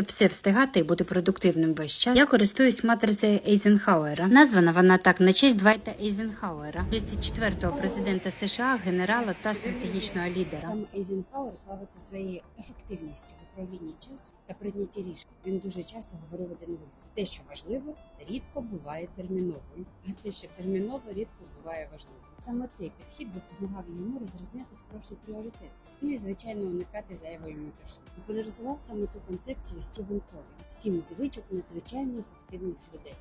Щоб все встигати і бути продуктивним весь час, я користуюсь матрицею Ейзенхауера. Названа вона так на честь Двайта Ейзенхауера, 34-го президента США, генерала та стратегічного лідера. Саме Ейзенхауер славиться своєю ефективністю управлінні часу та прийнятті рішень. Він дуже часто говорив один вислів: те, що важливо, рідко буває терміновим, а те, що терміново, рідко буває важливим. Саме цей підхід допомагав йому розрізняти справжні пріоритети. І звичайно уникати зайвої метушні. Популяризував саме цю концепцію Стівен Кові. Сім звичок надзвичайно ефективних людей.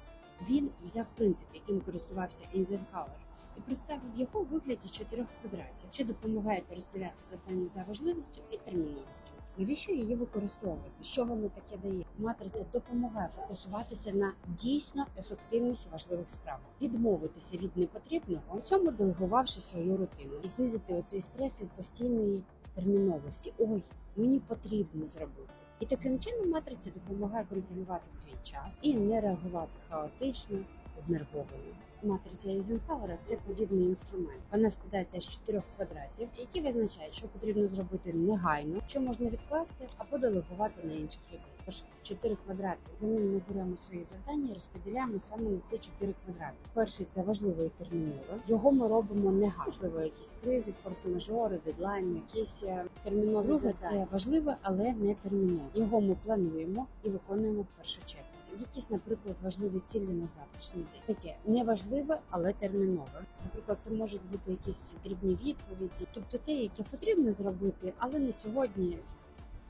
Він взяв принцип, яким користувався Ейзенхауер, і представив його у вигляді чотирьох квадратів, що допомагають розділяти завдання за важливістю і терміновістю. Навіщо її використовувати? Що воно таке дає? Матриця допомагає фокусуватися на дійсно ефективних і важливих справах, відмовитися від непотрібного, при цьому делегувавши свою рутину і знизити оцей стрес від постійної терміновості. Ой, мені потрібно зробити. І таким чином матриця допомагає контролювати свій час і не реагувати хаотично, знервовано. Матриця Ейзенхауера – це подібний інструмент. Вона складається з чотирьох квадратів, які визначають, що потрібно зробити негайно, що можна відкласти або делегувати на інших людей. Тож чотири квадрати. За ними ми беремо свої завдання і розподіляємо саме на ці чотири квадрати. Перший це важливе і термінове. Його ми робимо негайно. Можливо, якісь кризи, форс-мажори, дедлайни, якісь е, термінові Друге це важливе, але не термінове. Його ми плануємо і виконуємо в першу чергу. Якісь, наприклад, важливі цілі на завтрашній день. Третє неважливе, але термінове. Наприклад, це можуть бути якісь дрібні відповіді, тобто те, яке потрібно зробити, але не сьогодні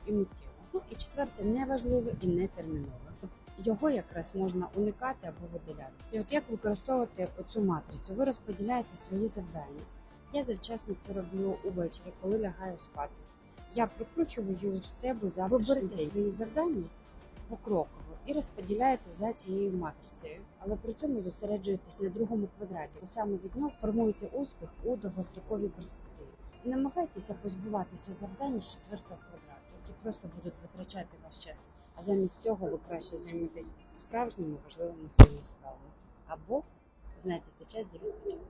і миттєво. Ну і четверте неважливе і не термінове. От його якраз можна уникати або видаляти. І от як використовувати оцю матрицю? Ви розподіляєте свої завдання. Я завчасно це роблю увечері, коли лягаю спати. Я прокручую в себе за ви берете свої завдання покроково і розподіляєте за цією матрицею, але при цьому зосереджуєтесь на другому квадраті, бо саме від нього формується успіх у довгостроковій перспективі. І намагайтеся позбуватися завдань з четвертого квадрату, які просто будуть витрачати ваш час. А замість цього ви краще займетесь справжніми важливими своїми справами або знайдете час для відпочинку.